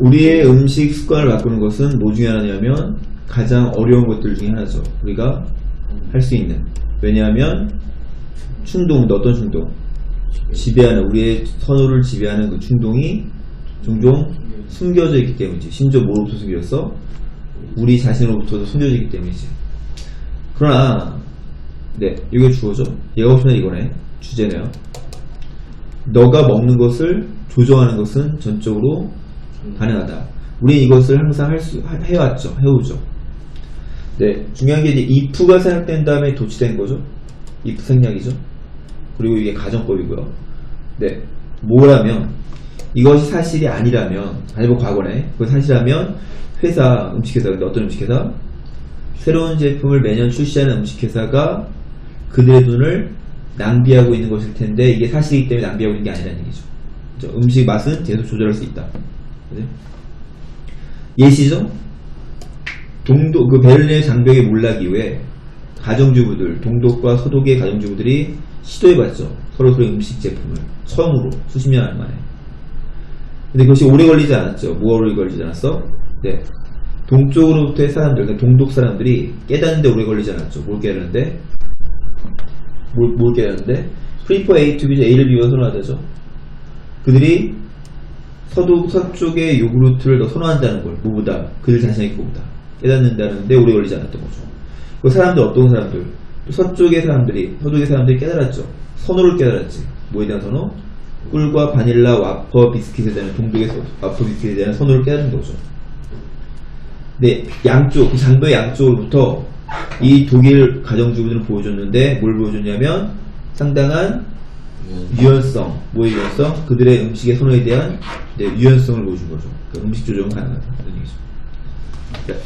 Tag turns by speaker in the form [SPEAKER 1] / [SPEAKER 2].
[SPEAKER 1] 우리의 음식 습관을 바꾸는 것은 뭐 중에 하나냐면 가장 어려운 것들 중에 하나죠. 우리가 할 수 있는. 왜냐하면 충동, 어떤 충동? 지배하는, 우리의 선호를 지배하는 그 충동이 종종 숨겨져 있기 때문이지. 심지어 뭐로부터 숨겨졌어? 우리 자신으로부터도 숨겨져 있기 때문이지. 그러나, 네, 이거 주어죠. 얘가 없으면 이거네. 주제네요. 너가 먹는 것을 조정하는 것은 전적으로 가능하다. 우리는 이것을 항상 할 수, 하- 해왔죠. 해오죠. 네, 중요한 게 이제 if가 생략된 다음에 도치된 거죠. if 생략이죠. 그리고 이게 가정법이고요. 네, 뭐라면 이것이 사실이 아니라면 아니면 과거네. 그 사실이라면 회사 음식회사 근데 어떤 음식회사 새로운 제품을 매년 출시하는 음식회사가 그들의 돈을 낭비하고 있는 것일 텐데 이게 사실이기 때문에 낭비하고 있는 게 아니라는 얘기죠. 그죠? 음식 맛은 계속 조절할 수 있다. 그죠? 예시죠? 동독 그 베를린의 장벽의 몰락 이후에 가정주부들 동독과 서독의 가정주부들이 시도해봤죠. 서로 서로 음식 제품을 처음으로 수십 년 만에. 근데 그것이 오래 걸리지 않았죠. 뭐가 오래 걸리지 않았어? 네. 동쪽으로부터의 사람들, 그러니까 동독 사람들이 깨닫는데 오래 걸리지 않았죠. 뭘 깨닫는데? 뭘, 뭘 깨닫는데? 프리퍼 A to B, A를 B보다 선호하다죠. 그들이 서독, 서쪽의 요구르트를 더 선호한다는 걸, 뭐보다, 그들 자신의 것보다 깨닫는다는데 오래 걸리지 않았던 거죠. 그 사람들, 어떤 사람들? 또 서쪽의 사람들이, 서독의 사람들이 깨달았죠. 선호를 깨달았지. 뭐에 대한 선호? 꿀과 바닐라 와퍼 비스킷에 대한 동독의 서- 와퍼 비스킷에 대한 선호를 깨닫는 거죠. 네, 양쪽, 그 장벽 양쪽으로부터 이 독일 가정주부들은 보여줬는데 뭘 보여줬냐면 상당한 유연성, 뭐의 유연성? 그들의 음식의 선호에 대한 네, 유연성을 보여준 거죠. 그 음식 조정은 가능하다. 이런 얘기죠. 네.